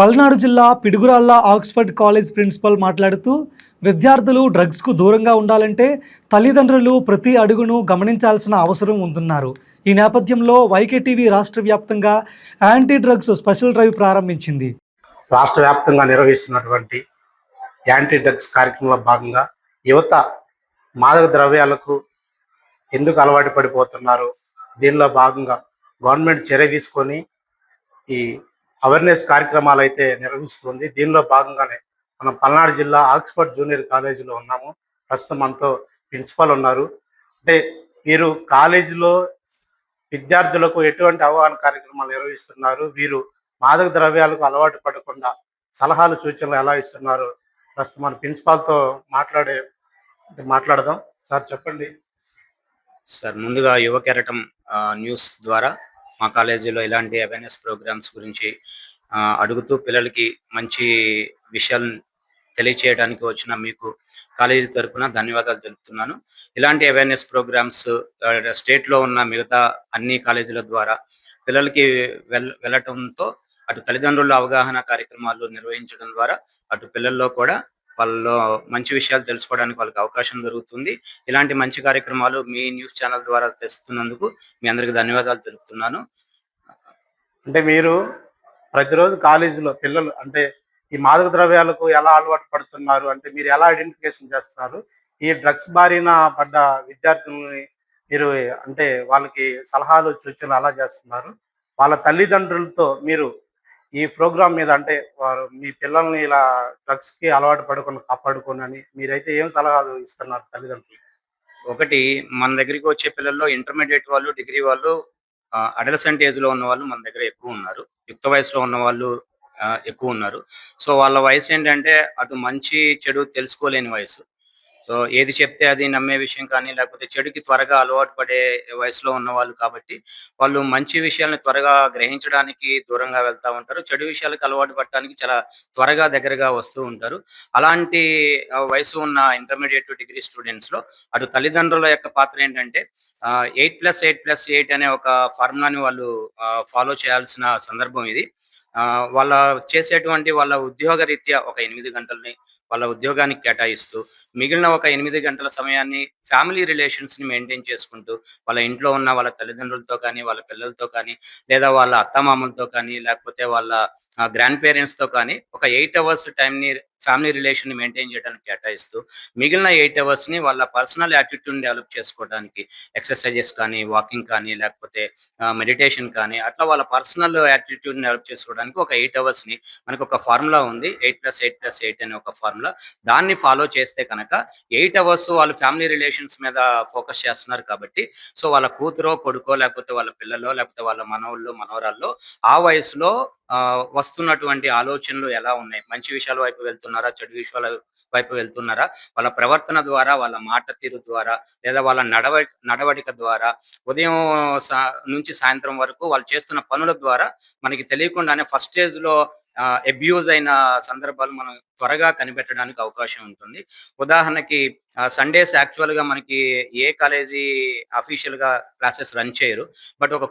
పల్నాడు జిల్లా Piduguralla Oxford college principal మాట్లాడుతూ విద్యార్థులు డ్రగ్స్కు దూరంగా ఉండాలంటే తల్లిదండ్రులు ప్రతి అడుగును గమనించాల్సిన అవసరం ఉందన్నారు. ఈ నేపథ్యంలో వైకేటీవీ రాష్ట్ర వ్యాప్తంగా యాంటీ డ్రగ్స్ స్పెషల్ డ్రైవ్ ప్రారంభించింది. రాష్ట్ర వ్యాప్తంగా నిర్వహిస్తున్నటువంటి యాంటీ డ్రగ్స్ కార్యక్రమంలో భాగంగా యువత మాదక ద్రవ్యాలకు ఎందుకు అలవాటు పడిపోతున్నారు? దీనిలో భాగంగా గవర్నమెంట్ చర్య తీసుకొని ఈ అవేర్నెస్ కార్యక్రమాలు అయితే నిర్వహిస్తుంది. దీనిలో భాగంగానే మనం పల్నాడు జిల్లా ఆక్స్ఫర్డ్ జూనియర్ కాలేజీలో ఉన్నాము. ప్రస్తుతం మనతో ప్రిన్సిపల్ ఉన్నారు. అంటే వీరు కాలేజీలో విద్యార్థులకు ఎటువంటి అవగాహన కార్యక్రమాలు నిర్వహిస్తున్నారు? వీరు మాదక ద్రవ్యాలకు అలవాటు పడకుండా సలహాలు సూచనలు ఎలా ఇస్తున్నారు? ప్రస్తుతం మన ప్రిన్సిపాల్తో మాట్లాడే మాట్లాడదాం. సార్ చెప్పండి. సార్ ముందుగా యువ కెరటం న్యూస్ ద్వారా మా కాలేజీలో ఇలాంటి అవేర్నెస్ ప్రోగ్రామ్స్ గురించి అడుగుతూ పిల్లలకి మంచి విషయాలను తెలియచేయడానికి వచ్చిన మీకు కాలేజీ తరపున ధన్యవాదాలు తెలుపుతున్నాను. ఇలాంటి అవేర్నెస్ ప్రోగ్రామ్స్ స్టేట్లో ఉన్న మిగతా అన్ని కాలేజీల ద్వారా పిల్లలకి వెల్ వెళ్ళటంతో అటు తల్లిదండ్రుల అవగాహన కార్యక్రమాలు నిర్వహించడం ద్వారా అటు పిల్లల్లో కూడా వాళ్ళలో మంచి విషయాలు తెలుసుకోవడానికి వాళ్ళకి అవకాశం దొరుకుతుంది. ఇలాంటి మంచి కార్యక్రమాలు మీ న్యూస్ ఛానల్ ద్వారా తెస్తున్నందుకు మీ అందరికి ధన్యవాదాలు తెలుపుతున్నాను. అంటే మీరు ప్రతిరోజు కాలేజీలో పిల్లలు అంటే ఈ మాదక ద్రవ్యాలకు ఎలా అలవాటు పడుతున్నారు? అంటే మీరు ఎలా ఐడెంటిఫికేషన్ చేస్తున్నారు? ఈ డ్రగ్స్ బారిన పడ్డ విద్యార్థులని మీరు అంటే వాళ్ళకి సలహాలు సూచనలు అలా చేస్తున్నారు. వాళ్ళ తల్లిదండ్రులతో మీరు ఈ ప్రోగ్రామ్ మీద అంటే వారు మీ పిల్లల్ని ఇలా డ్రగ్స్కి అలవాటు పడకుండా కాపాడుకోని అని మీరైతే ఏం సలహాలు ఇస్తున్నారు తల్లిదండ్రులు? ఒకటి మన దగ్గరికి వచ్చే పిల్లల్లో ఇంటర్మీడియట్ వాళ్ళు డిగ్రీ వాళ్ళు అడలసెంట్ ఏజ్లో ఉన్న వాళ్ళు మన దగ్గర ఎక్కువ ఉన్నారు. యుక్త వయసులో ఉన్న వాళ్ళు ఎక్కువ ఉన్నారు. సో వాళ్ళ వయసు ఏంటంటే అటు మంచి చెడు తెలుసుకోలేని వయసు. సో ఏది చెప్తే అది నమ్మే విషయం కానీ లేకపోతే చెడుకి త్వరగా అలవాటు పడే వయసులో ఉన్న వాళ్ళు కాబట్టి వాళ్ళు మంచి విషయాలను త్వరగా గ్రహించడానికి దూరంగా వెళ్తా ఉంటారు. చెడు విషయాలకు అలవాటు పడటానికి చాలా త్వరగా దగ్గరగా వస్తూ ఉంటారు. అలాంటి వయసు ఉన్న ఇంటర్మీడియట్ డిగ్రీ స్టూడెంట్స్లో అటు తల్లిదండ్రుల యొక్క పాత్ర ఏంటంటే eight plus eight plus eight అనే ఒక ఫార్ములాని వాళ్ళు ఫాలో చేయాల్సిన సందర్భం ఇది. ఆ, వాళ్ళ చేసేటువంటి వాళ్ళ ఉద్యోగ రీత్యా ఒక ఎనిమిది గంటలని వాళ్ళ ఉద్యోగానికి కేటాయిస్తూ మిగిలిన ఒక ఎనిమిది గంటల సమయాన్ని ఫ్యామిలీ రిలేషన్స్ని మెయింటైన్ చేసుకుంటూ వాళ్ళ ఇంట్లో ఉన్న వాళ్ళ తల్లిదండ్రులతో కానీ వాళ్ళ పిల్లలతో కానీ లేదా వాళ్ళ అత్తమామలతో కానీ లేకపోతే వాళ్ళ గ్రాండ్ పేరెంట్స్తో కానీ ఒక ఎయిట్ అవర్స్ టైం ని ఫ్యామిలీ రిలేషన్ మెయింటైన్ చేయడానికి కేటాయిస్తూ మిగిలిన ఎయిట్ అవర్స్ని వాళ్ళ పర్సనల్ యాటిట్యూడ్ని డెవలప్ చేసుకోవడానికి ఎక్సర్సైజెస్ కానీ వాకింగ్ కానీ లేకపోతే మెడిటేషన్ కానీ అట్లా వాళ్ళ పర్సనల్ యాటిట్యూడ్ని డెవలప్ చేసుకోవడానికి ఒక ఎయిట్ అవర్స్ని మనకు ఒక ఫార్ములా ఉంది. Eight plus eight plus eight అనే ఒక ఫార్ములా. దాన్ని ఫాలో చేస్తే కనుక ఎయిట్ అవర్స్ వాళ్ళు ఫ్యామిలీ రిలేషన్స్ మీద ఫోకస్ చేస్తున్నారు కాబట్టి సో వాళ్ళ కూతురో కొడుకో లేకపోతే వాళ్ళ పిల్లలో లేకపోతే వాళ్ళ మనవళ్ళు మనవరాల్లో ఆ వయసులో వస్తున్నటువంటి ఆలోచనలు ఎలా ఉన్నాయి? మంచి విషయాల వైపు వెళ్తున్నారా చెడు విషయాల వైపు వెళ్తున్నారా? వాళ్ళ ప్రవర్తన ద్వారా వాళ్ళ మాట తీరు ద్వారా లేదా వాళ్ళ నడవ నడవడిక ద్వారా ఉదయం నుంచి సాయంత్రం వరకు వాళ్ళు చేస్తున్న పనుల ద్వారా మనకి తెలియకుండానే ఫస్ట్ స్టేజ్లో అబ్యూజ్ అయిన సందర్భాలు మనం త్వరగా కనిపెట్టడానికి అవకాశం ఉంటుంది. ఉదాహరణకి సండేస్ యాక్చువల్గా మనకి ఏ కాలేజీ అఫీషియల్గా క్లాసెస్ రన్ చేయరు. బట్ ఒక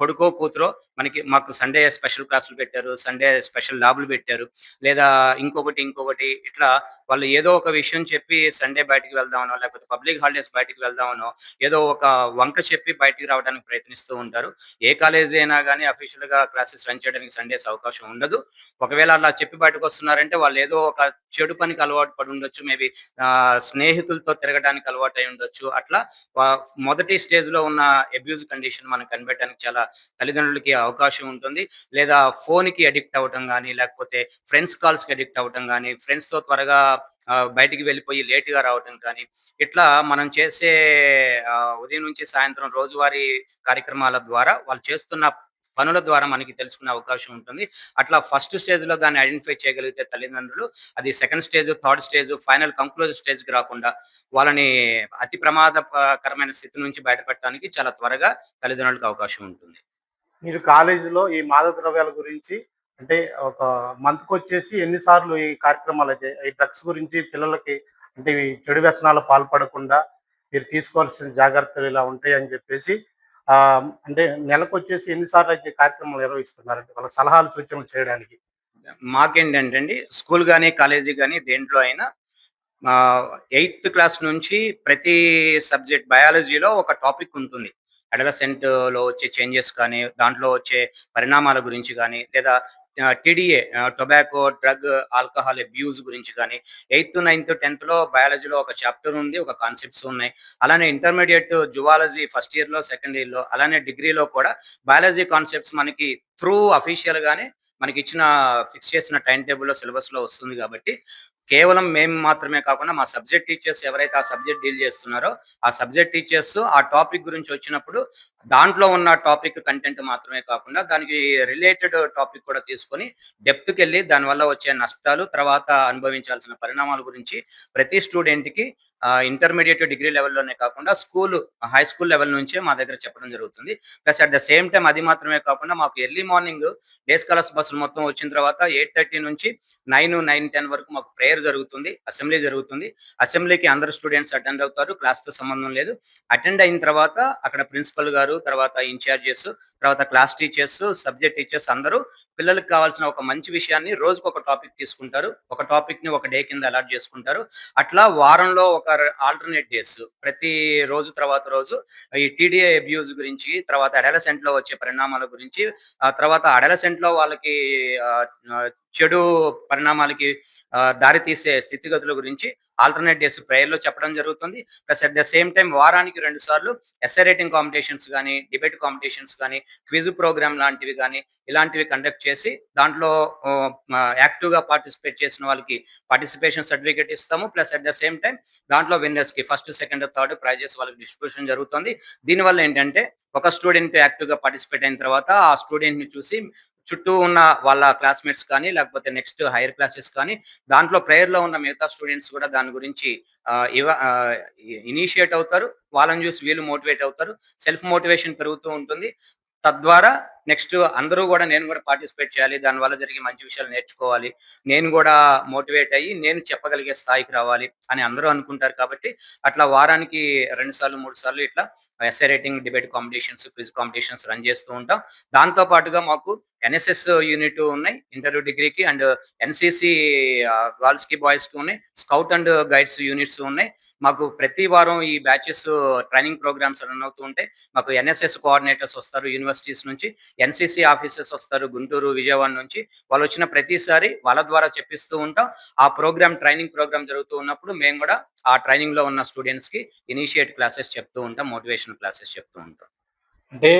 కొడుకో కూతురో మనకి మాకు సండే స్పెషల్ క్లాసులు పెట్టారు సండే స్పెషల్ ల్యాబ్లు పెట్టారు. లేదా ఇంకొకటి ఇంకొకటి ఇట్లా వాళ్ళు ఏదో ఒక విషయం చెప్పి సండే బయటికి వెళ్దామనో లేకపోతే పబ్లిక్ హాలిడేస్ బయటికి వెళ్దామనో ఏదో ఒక వంక చెప్పి బయటికి రావడానికి ప్రయత్నిస్తూ ఉంటారు. ఏ కాలేజీ అయినా కానీ అఫీషియల్గా క్లాసెస్ రన్ చేయడానికి సండేస్ అవకాశం ఉండదు. ఒకవేళ అలా చెప్పి బయటకు వస్తున్నారంటే వాళ్ళు ఏదో ఒక చెడు పనికి అలవాటు పడి ఉండొచ్చు. మేబీ స్నేహితులతో తిరగడానికి అలవాటు అయి ఉండొచ్చు. అట్లా మొదటి స్టేజ్లో ఉన్న అబ్యూజ్ కండిషన్ మనం కనిపెట్టడానికి చాలా తల్లిదండ్రులకి అవకాశం ఉంటుంది. లేదా ఫోన్కి అడిక్ట్ అవ్వటం కానీ లేకపోతే ఫ్రెండ్స్ కాల్స్కి అడిక్ట్ అవ్వటం కానీ ఫ్రెండ్స్తో త్వరగా బయటికి వెళ్ళిపోయి లేట్గా రావటం కానీ ఇట్లా మనం చేసే ఉదయం నుంచి సాయంత్రం రోజువారీ కార్యక్రమాల ద్వారా వాళ్ళు చేస్తున్న పనుల ద్వారా మనకి తెలుసుకునే అవకాశం ఉంటుంది. అట్లా ఫస్ట్ స్టేజ్లో దాన్ని ఐడెంటిఫై చేయగలిగితే తల్లిదండ్రులు అది second stage third stage final conclude స్టేజ్కి రాకుండా వాళ్ళని అతి ప్రమాదకరమైన స్థితి నుంచి బయటపెట్టడానికి చాలా త్వరగా తల్లిదండ్రులకు అవకాశం ఉంటుంది. మీరు కాలేజీలో ఈ మాదక ద్రవ్యాల గురించి అంటే ఒక మంత్కి వచ్చేసి ఎన్నిసార్లు ఈ కార్యక్రమాలు అయితే ఈ డ్రగ్స్ గురించి పిల్లలకి అంటే చెడు వ్యసనాలు పాల్పడకుండా మీరు తీసుకోవాల్సిన జాగ్రత్తలు ఇలా ఉంటాయి అని చెప్పేసి అంటే నెలకు వచ్చేసి ఎన్నిసార్లు అయితే కార్యక్రమాలు నిర్వహిస్తున్నారంటే వాళ్ళ సలహాలు సూచనలు చేయడానికి? మాకేంటంటే అండి స్కూల్ కానీ కాలేజీ కానీ దేంట్లో అయినా ఎయిత్ క్లాస్ నుంచి ప్రతి సబ్జెక్ట్ బయాలజీలో ఒక టాపిక్ ఉంటుంది. అడలసెంట్లో వచ్చే చేంజెస్ కానీ దాంట్లో వచ్చే పరిణామాల గురించి కానీ లేదా TDA tobacco drug alcohol abuse గురించి కానీ ఎయిత్ నైన్త్ టెన్త్లో బయాలజీలో ఒక చాప్టర్ ఉంది ఒక కాన్సెప్ట్స్ ఉన్నాయి. అలానే ఇంటర్మీడియట్ జువాలజీ ఫస్ట్ ఇయర్లో సెకండ్ ఇయర్లో అలానే డిగ్రీలో కూడా బయాలజీ కాన్సెప్ట్స్ మనకి త్రూ అఫీషియల్ గానే మనకి ఇచ్చిన ఫిక్స్ చేసిన టైం టేబుల్లో సిలబస్లో వస్తుంది కాబట్టి కేవలం మేము మాత్రమే కాకుండా మా సబ్జెక్ట్ టీచర్స్ ఎవరైతే ఆ సబ్జెక్ట్ డీల్ చేస్తున్నారో ఆ సబ్జెక్ట్ టీచర్స్ ఆ టాపిక్ గురించి వచ్చినప్పుడు దాంట్లో ఉన్న టాపిక్ కంటెంట్ మాత్రమే కాకుండా దానికి రిలేటెడ్ టాపిక్ కూడా తీసుకొని డెప్త్కి వెళ్ళి దానివల్ల వచ్చే నష్టాలు తర్వాత అనుభవించాల్సిన పరిణామాల గురించి ప్రతి స్టూడెంట్కి ఇంటర్మీడియట్ డిగ్రీ లెవెల్లోనే కాకుండా స్కూల్ హై స్కూల్ లెవెల్ నుంచే మా దగ్గర చెప్పడం జరుగుతుంది. Plus at the same time అది మాత్రమే కాకుండా మాకు ఎర్లీ మార్నింగ్ డే స్కాలర్స్ బస్సులు మొత్తం వచ్చిన తర్వాత ఎయిట్ థర్టీ నుంచి నైన్ నైన్ టెన్ వరకు మాకు ప్రేయర్ జరుగుతుంది అసెంబ్లీ జరుగుతుంది. అసెంబ్లీకి అందరు స్టూడెంట్స్ అటెండ్ అవుతారు క్లాస్తో సంబంధం లేదు. అటెండ్ అయిన తర్వాత అక్కడ ప్రిన్సిపల్ గారు తర్వాత ఇన్ఛార్జెస్ తర్వాత క్లాస్ టీచర్స్ సబ్జెక్ట్ టీచర్స్ అందరూ పిల్లలకు కావాల్సిన ఒక మంచి విషయాన్ని రోజుకు ఒక టాపిక్ తీసుకుంటారు. ఒక టాపిక్ని ఒక డే కింద అలాట్ చేసుకుంటారు. అట్లా వారంలో ఒక ఆల్టర్నేట్ డేస్ ప్రతి రోజు తర్వాత రోజు ఈ టీడీఏ అబ్యూజ్ గురించి తర్వాత అడలసెంట్లో వచ్చే పరిణామాల గురించి ఆ తర్వాత అడలసెంట్లో వాళ్ళకి చెడు పరిణామాలకి దారి తీసే స్థితిగతుల గురించి ఆల్టర్నేట్ డేస్ ప్రేయర్లో చెప్పడం జరుగుతుంది. Plus at the same time వారానికి రెండు సార్లు ఎస్ఐ రేటింగ్ కాంపిటీషన్స్ కానీ డిబేట్ కాంపిటీషన్స్ కానీ క్విజ్ ప్రోగ్రామ్ లాంటివి కానీ ఇలాంటివి కండక్ట్ చేసి దాంట్లో యాక్టివ్గా పార్టిసిపేట్ చేసిన వాళ్ళకి పార్టిసిపేషన్ సర్టిఫికేట్ ఇస్తాము. Plus at the same time దాంట్లో విన్నర్స్కి ఫస్ట్ సెకండ్ థర్డ్ ప్రైజెస్ వాళ్ళకి డిస్ట్రిబ్యూషన్ జరుగుతుంది. దీనివల్ల ఏంటంటే ఒక స్టూడెంట్ యాక్టివ్గా పార్టిసిపేట్ అయిన తర్వాత ఆ స్టూడెంట్ని చూసి చుట్టూ ఉన్న వాళ్ళ క్లాస్మేట్స్ కానీ లేకపోతే నెక్స్ట్ హైయర్ క్లాసెస్ కానీ దాంట్లో ప్రేయర్లో ఉన్న మిగతా స్టూడెంట్స్ కూడా దాని గురించి ఇనిషియేట్ అవుతారు. వాళ్ళని చూసి వీళ్ళు మోటివేట్ అవుతారు. సెల్ఫ్ మోటివేషన్ పెరుగుతూ ఉంటుంది. తద్వారా నెక్స్ట్ అందరూ కూడా నేను కూడా పార్టిసిపేట్ చేయాలి దానివల్ల జరిగే మంచి విషయాలు నేర్చుకోవాలి నేను కూడా మోటివేట్ అయ్యి నేను చెప్పగలిగే స్థాయికి రావాలి అని అందరూ అనుకుంటారు కాబట్టి అట్లా వారానికి రెండు సార్లు మూడు సార్లు ఇట్లా essay writing debate competitions quiz competitions run చేస్తూ ఉంటాం. దాంతో పాటుగా మాకు ఎన్ఎస్ఎస్ యూనిట్ ఉన్నాయి ఇంటర్వ్యూ డిగ్రీకి అండ్ ఎన్సిసి గర్ల్స్కి బాయ్స్కి ఉన్నాయి స్కౌట్ అండ్ గైడ్స్ యూనిట్స్ ఉన్నాయి. మాకు ప్రతి వారం ఈ బ్యాచెస్ ట్రైనింగ్ ప్రోగ్రామ్స్ రన్ అవుతూ ఉంటాయి. మాకు ఎన్ఎస్ఎస్ కోఆర్డినేటర్స్ వస్తారు యూనివర్సిటీస్ నుంచి. ఎన్సిసి ఆఫీసర్స్ వస్తారు గుంటూరు విజయవాడ నుంచి. వాళ్ళు వచ్చిన ప్రతిసారి వాళ్ళ ద్వారా చెప్పిస్తూ ఉంటాం. ఆ ప్రోగ్రామ్ ట్రైనింగ్ ప్రోగ్రామ్ జరుగుతూ ఉన్నప్పుడు మేము కూడా ఆ ట్రైనింగ్లో ఉన్న స్టూడెంట్స్కి ఇనిషియేట్ క్లాసెస్ చెప్తూ ఉంటాం మోటివేషన్ క్లాసెస్ చెప్తూ ఉంటాం. అంటే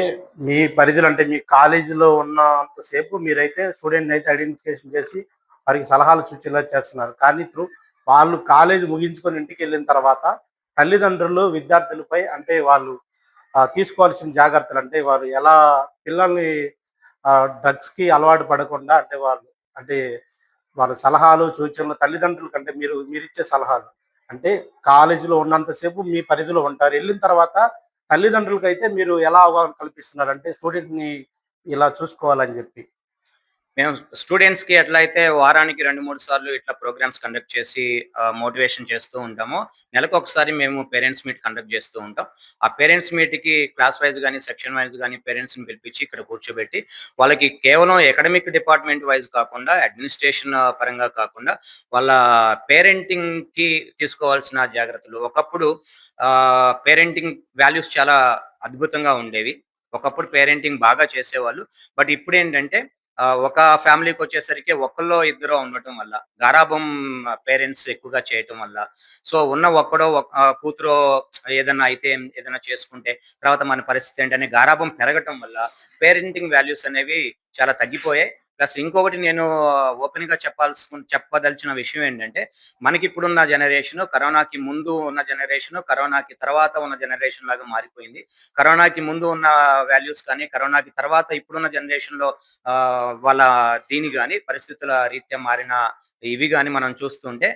మీ పరిధిలో అంటే మీ కాలేజీలో ఉన్నంతసేపు మీరైతే స్టూడెంట్ అయితే ఐడెంటిఫికేషన్ చేసి వారికి సలహాలు సూచనలు చేస్తున్నారు. కానీ త్రూ వాళ్ళు కాలేజ్ ముగించుకొని ఇంటికి వెళ్ళిన తర్వాత తల్లిదండ్రులు విద్యార్థులపై అంటే వాళ్ళు తీసుకోవాల్సిన జాగ్రత్తలు అంటే వారు ఎలా పిల్లల్ని డ్రగ్స్కి అలవాటు పడకుండా అంటే వాళ్ళు అంటే వాళ్ళ సలహాలు సూచనలు తల్లిదండ్రుల కంటే మీరు మీరిచ్చే సలహాలు. అంటే కాలేజీలో ఉన్నంతసేపు మీ పరిధిలో ఉంటారు. వెళ్ళిన తర్వాత తల్లిదండ్రులకి అయితే మీరు ఎలా అవగాహన కల్పిస్తున్నారు? అంటే స్టూడెంట్ని ఇలా చూసుకోవాలని చెప్పి. మేము స్టూడెంట్స్కి ఎట్లయితే వారానికి రెండు మూడు సార్లు ఇట్లా ప్రోగ్రామ్స్ కండక్ట్ చేసి మోటివేషన్ చేస్తూ ఉంటామో నెలకు ఒకసారి మేము పేరెంట్స్ మీట్ కండక్ట్ చేస్తూ ఉంటాం. ఆ పేరెంట్స్ మీట్కి క్లాస్ వైజ్ కానీ సెక్షన్ వైజ్ కానీ పేరెంట్స్ని పిలిపించి ఇక్కడ కూర్చోబెట్టి వాళ్ళకి కేవలం అకాడమిక్ డిపార్ట్మెంట్ వైజ్ కాకుండా అడ్మినిస్ట్రేషన్ పరంగా కాకుండా వాళ్ళ పేరెంటింగ్కి తీసుకోవాల్సిన జాగ్రత్తలు. ఒకప్పుడు పేరెంటింగ్ వాల్యూస్ చాలా అద్భుతంగా ఉండేవి. ఒకప్పుడు పేరెంటింగ్ బాగా చేసేవాళ్ళు. బట్ ఇప్పుడు ఏంటంటే ఒక ఫ్యామిలీకి వచ్చేసరికి ఒకళ్ళో ఇద్దరు ఉండటం వల్ల గారాబం పేరెంట్స్ ఎక్కువగా చేయటం వల్ల. సో ఉన్న ఒక్కడో ఒక- ఆ, కూతురో ఏదైనా అయితే ఏదైనా చేసుకుంటే తర్వాత మన పరిస్థితి ఏంటనే గారాబం పెరగటం వల్ల పేరెంటింగ్ వాల్యూస్ అనేవి చాలా తగ్గిపోయాయి. ప్లస్ ఇంకొకటి నేను ఓపెన్గా చెప్పాల్సి చెప్పదలిచిన విషయం ఏంటంటే మనకి ఇప్పుడున్న జనరేషన్ కరోనాకి ముందు ఉన్న జనరేషన్ కరోనాకి తర్వాత ఉన్న జనరేషన్ లాగా మారిపోయింది. కరోనాకి ముందు ఉన్న వాల్యూస్ కానీ కరోనాకి తర్వాత ఇప్పుడున్న జనరేషన్లో వాళ్ళ దీని కానీ పరిస్థితుల రీత్యా మారిన ఇవి కానీ మనం చూస్తుంటే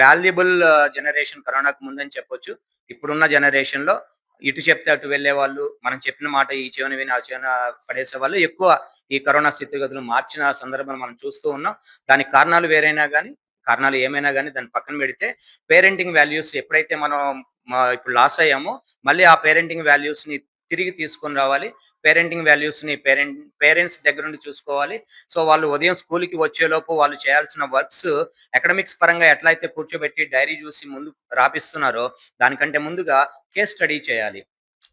వాల్యుబుల్ జనరేషన్ కరోనాకు ముందని చెప్పొచ్చు. ఇప్పుడున్న జనరేషన్లో ఇటు చెప్తే అటు వెళ్ళే వాళ్ళు మనం చెప్పిన మాట ఈ చెవిని విని ఆ చెవిన పడేసే వాళ్ళు ఎక్కువ ఈ కరోనా స్థితిగతులు మార్చిన సందర్భం మనం చూస్తూ ఉన్నాం. దానికి కారణాలు వేరైనా కానీ కారణాలు ఏమైనా కానీ దాన్ని పక్కన పెడితే పేరెంటింగ్ వాల్యూస్ ఎప్పుడైతే మనం ఇప్పుడు లాస్ అయ్యామో మళ్ళీ ఆ పేరెంటింగ్ వాల్యూస్ని తిరిగి తీసుకొని రావాలి. పేరెంటింగ్ వాల్యూస్ని పేరెంట్ పేరెంట్స్ దగ్గర నుండి చూసుకోవాలి. సో వాళ్ళు ఉదయం స్కూల్కి వచ్చేలోపు వాళ్ళు చేయాల్సిన వర్క్స్ అకాడమిక్స్ పరంగా ఎట్లా అయితే కూర్చోబెట్టి డైరీ చూసి ముందు రాపిస్తున్నారో దానికంటే ముందుగా కేస్ స్టడీ చేయాలి.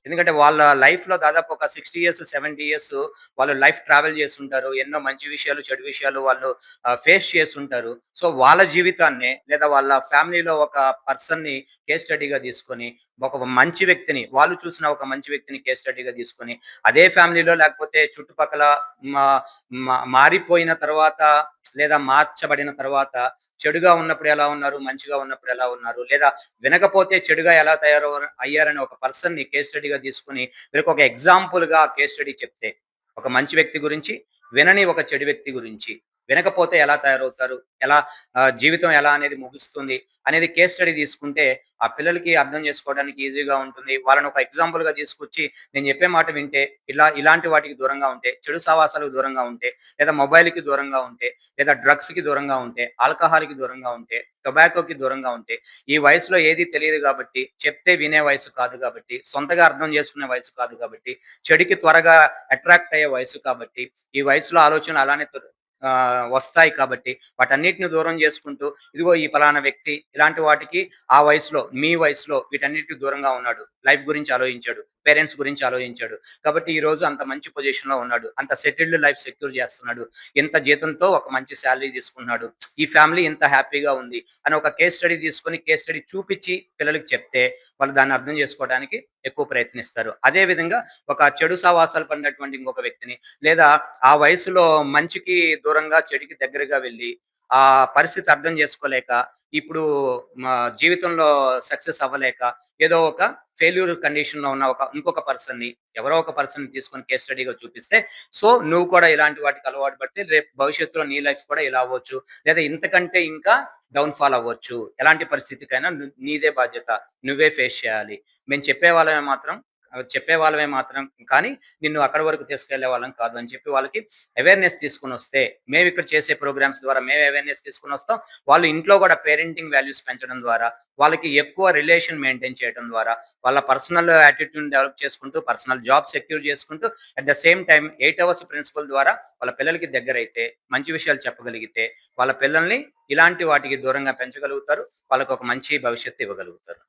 ఎందుకంటే వాళ్ళ లైఫ్లో దాదాపు ఒక సిక్స్టీ ఇయర్స్ సెవెంటీ ఇయర్స్ వాళ్ళు లైఫ్ ట్రావెల్ చేస్తుంటారు. ఎన్నో మంచి విషయాలు చెడు విషయాలు వాళ్ళు ఫేస్ చేస్తుంటారు. సో వాళ్ళ జీవితాన్ని లేదా వాళ్ళ ఫ్యామిలీలో ఒక పర్సన్ని కేస్ స్టడీగా తీసుకొని ఒక మంచి వ్యక్తిని వాళ్ళు చూసిన ఒక మంచి వ్యక్తిని కేస్ స్టడీగా తీసుకొని అదే ఫ్యామిలీలో లేకపోతే చుట్టుపక్కల మా- మారిపోయిన తర్వాత లేదా మార్చబడిన తర్వాత చెడుగా ఉన్నప్పుడు ఎలా ఉన్నారు మంచిగా ఉన్నప్పుడు ఎలా ఉన్నారు లేదా వినకపోతే చెడుగా ఎలా తయారు అయ్యారని ఒక పర్సన్ని కేస్ స్టడీగా తీసుకుని వీరికి ఒక ఎగ్జాంపుల్గా కేస్ స్టడీ చెప్తే ఒక మంచి వ్యక్తి గురించి వినని ఒక చెడు వ్యక్తి గురించి వినకపోతే ఎలా తయారవుతారు? ఎలా జీవితం ఎలా అనేది ముగుస్తుంది? అనేది కేస్ స్టడీ తీసుకుంటే ఆ పిల్లలకి అర్థం చేసుకోవడానికి ఈజీగా ఉంటుంది. వాళ్ళని ఒక ఎగ్జాంపుల్గా తీసుకొచ్చి నేను చెప్పే మాట వింటే ఇలా ఇలాంటి వాటికి దూరంగా ఉంటే చెడు సావాసాలకు దూరంగా ఉంటే లేదా మొబైల్కి దూరంగా ఉంటే లేదా డ్రగ్స్కి దూరంగా ఉంటే ఆల్కహాల్కి దూరంగా ఉంటే టొబాకోకి దూరంగా ఉంటే ఈ వయసులో ఏది తెలియదు కాబట్టి చెప్తే వినే వయసు కాదు కాబట్టి సొంతగా అర్థం చేసుకునే వయసు కాదు కాబట్టి చెడుకి త్వరగా అట్రాక్ట్ అయ్యే వయసు కాబట్టి ఈ వయసులో ఆలోచనలు అలానే వస్తాయి కాబట్టి వాటన్నిటిని దూరం చేసుకుంటూ ఇదిగో ఈ ఫలానా వ్యక్తి ఇలాంటి వాటికి ఆ వయసులో మీ వయసులో వీటన్నిటికి దూరంగా ఉన్నాడు. లైఫ్ గురించి ఆలోచించాడు. పేరెంట్స్ గురించి ఆలోచించాడు. కాబట్టి ఈ రోజు అంత మంచి పొజిషన్లో ఉన్నాడు. అంత సెటిల్డ్ లైఫ్ సెక్యూర్ చేస్తున్నాడు. ఇంత జీతంతో ఒక మంచి శాలరీ తీసుకున్నాడు ఈ ఫ్యామిలీ ఇంత హ్యాపీగా ఉంది అని ఒక కేస్ స్టడీ తీసుకొని కేస్ స్టడీ చూపించి పిల్లలకి చెప్తే వాళ్ళు దాన్ని అర్థం చేసుకోవడానికి ఎక్కువ ప్రయత్నిస్తారు. అదే విధంగా ఒక చెడు సావాసాలు పడినటువంటి ఇంకొక వ్యక్తిని లేదా ఆ వయసులో మంచికి దూరంగా చెడుకి దగ్గరగా వెళ్ళి ఆ పరిస్థితి అర్థం చేసుకోలేక ఇప్పుడు మా జీవితంలో సక్సెస్ అవ్వలేక ఏదో ఒక ఫెయిల్యూర్ కండిషన్లో ఉన్న ఒక ఇంకొక పర్సన్ని ఎవరో ఒక పర్సన్ తీసుకొని కేస్ స్టడీగా చూపిస్తే సో నువ్వు కూడా ఇలాంటి వాటికి అలవాటు పడితే రేపు భవిష్యత్తులో నీ లైఫ్ కూడా ఇలా అవ్వచ్చు. లేదా ఇంతకంటే ఇంకా డౌన్ ఫాల్ అవ్వచ్చు. ఎలాంటి పరిస్థితికైనా నీదే బాధ్యత. నువ్వే ఫేస్ చేయాలి. మేము చెప్పే వాళ్ళమే మాత్రం చెప్పే వాళ్ళమే మాత్రం. కానీ నిన్ను అక్కడి వరకు తీసుకెళ్ళే వాళ్ళం కాదు అని చెప్పి వాళ్ళకి అవేర్నెస్ తీసుకుని వస్తే మేము ఇక్కడ చేసే ప్రోగ్రామ్స్ ద్వారా మేము అవేర్నెస్ తీసుకుని వస్తాం. వాళ్ళు ఇంట్లో కూడా పేరెంటింగ్ వాల్యూస్ పెంచడం ద్వారా వాళ్ళకి ఎక్కువ రిలేషన్ మెయింటైన్ చేయడం ద్వారా వాళ్ళ పర్సనల్ యాటిట్యూడ్ డెవలప్ చేసుకుంటూ పర్సనల్ జాబ్ సెక్యూర్ చేసుకుంటూ at the same time eight hours principal ద్వారా వాళ్ళ పిల్లలకి దగ్గర అయితే మంచి విషయాలు చెప్పగలిగితే వాళ్ళ పిల్లల్ని ఇలాంటి వాటికి దూరంగా పెంచగలుగుతారు. వాళ్ళకి ఒక మంచి భవిష్యత్తు ఇవ్వగలుగుతారు.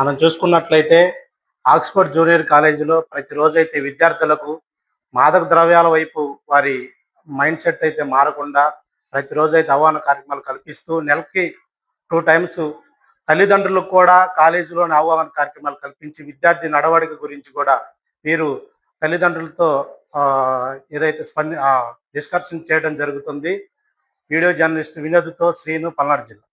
మనం చూసుకున్నట్లయితే ఆక్స్ఫర్డ్ జూనియర్ కాలేజీలో ప్రతిరోజు అయితే విద్యార్థులకు మాదక ద్రవ్యాల వైపు వారి మైండ్ సెట్ అయితే మారకుండా ప్రతిరోజు అయితే అవగాహన కార్యక్రమాలు కల్పిస్తూ నెలకి టూ టైమ్స్ తల్లిదండ్రులకు కూడా కాలేజీలోని అవగాహన కార్యక్రమాలు కల్పించి విద్యార్థి నడవడిక గురించి కూడా వీరు తల్లిదండ్రులతో ఆ, ఏదైతే స్పంది డిస్కషన్ చేయడం జరుగుతుంది. వీడియో జర్నలిస్ట్ వినోద్తో శ్రీను పల్నాడు జిల్లా.